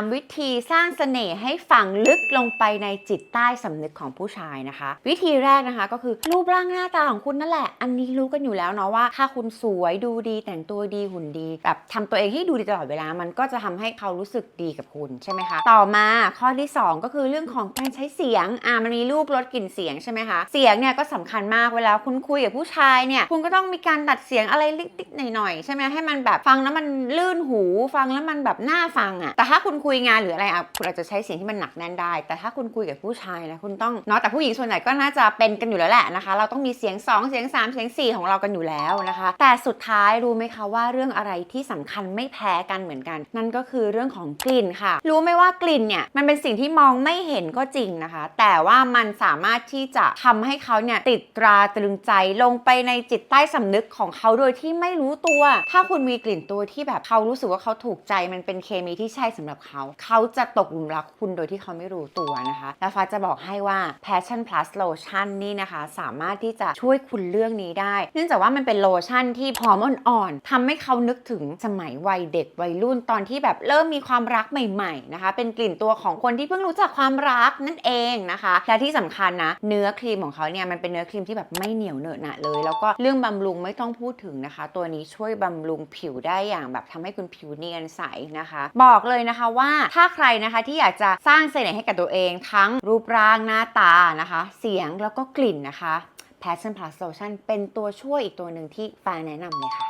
3 วิธีสร้างเสน่ห์ให้ฝังลึกลงไปในจิตใต้สำนึกของผู้ชายนะคะ วิธีแรกนะคะก็คือรูปร่างหน้าตาของคุณนั่นแหละ อันนี้รู้กันอยู่แล้วเนาะว่า ถ้าคุณสวยดูดีแต่งตัวดีหุ่นดีแบบทำตัวเองให้ดูดีตลอดเวลามันก็จะทำให้เขารู้สึกดีกับคุณใช่ไหมคะต่อมาข้อที่ 2 ก็คือเรื่องของการใช้เสียงอ่ามันมีรูปลดกลิ่นเสียงใช่ไหมคะเสียงเนี่ยก็สำคัญมากเวลาคุณคุยกับผู้ชายเนี่ยคุณก็ต้องมีการดัดเสียงอะไรเล็กๆหน่อยๆใช่ไหมให้มันแบบฟังแล้วมันลื่นหูฟังแล้วมันแบบน่าฟังอะแต่ถ้าคุณคุยยงานหรืออะไรอะคุณอาจจะใช้เสียงที่มันหนักแน่นได้ แต่ถ้าคุณคุยกับผู้ชายนะคุณต้องเนาะแต่ผู้หญิงส่วนใหญ่ก็น่าจะเป็นกันอยู่แล้วแหละนะคะ เราต้องมีเสียง 2 เสียง 3 เสียง 4 ของเรากันอยู่แล้วนะคะ แต่สุดท้ายรู้ไหมคะว่าเรื่องอะไรที่สำคัญไม่แพ้กันเหมือนกัน นั่นก็คือเรื่องของกลิ่นค่ะ รู้ไหมว่ากลิ่นเนี่ยมันเป็นสิ่งที่มองไม่เห็นก็จริงนะคะ แต่ว่ามันสามารถที่จะทำให้เขาเนี่ยติดตราตรึงใจลงไปในจิตใต้สำนึกของเขาโดยที่ไม่รู้ตัว ถ้าคุณมีกลิ่นตัวที่แบบเขารู้สึกว่าเขาถูกใจมันเป็นเคมีที่ใช่สำหรับเขาเขาจะตกหลุมรักคุณโดยที่เขาไม่รู้ตัวนะคะ แล้วฟ้าจะบอกให้ว่า Passion Plus Lotion นี่นะคะ สามารถที่จะช่วยคุณเรื่องนี้ได้ เนื่องจากว่ามันเป็นโลชั่นที่หอมอ่อนๆทำให้เขานึกถึงสมัยวัยเด็กวัยรุ่นตอนที่แบบเริ่มมีความรักใหม่ๆนะคะ เป็นกลิ่นตัวของคนที่เพิ่งรู้จักความรักนั่นเองนะคะ และที่สำคัญนะ เนื้อครีมของเขาเนี่ยมันเป็นเนื้อครีมที่แบบไม่เหนียวเหนอะหนะเลย แล้วก็เรื่องบำรุงไม่ต้องพูดถึงนะคะ ตัวนี้ช่วยบำรุงผิวได้อย่างแบบทำให้คุณผิวเนียนใสนะคะ บอกเลยนะคะว่าว่าถ้าใครนะคะที่อยากจะสร้างเสน่ห์ให้กับตัวเอง ทั้งรูปร่างหน้าตานะคะ เสียงแล้วก็กลิ่นนะคะ Passion Plus Lotion เป็นตัวช่วยอีกตัวหนึ่งที่ฟ้าแนะนำเลยค่ะ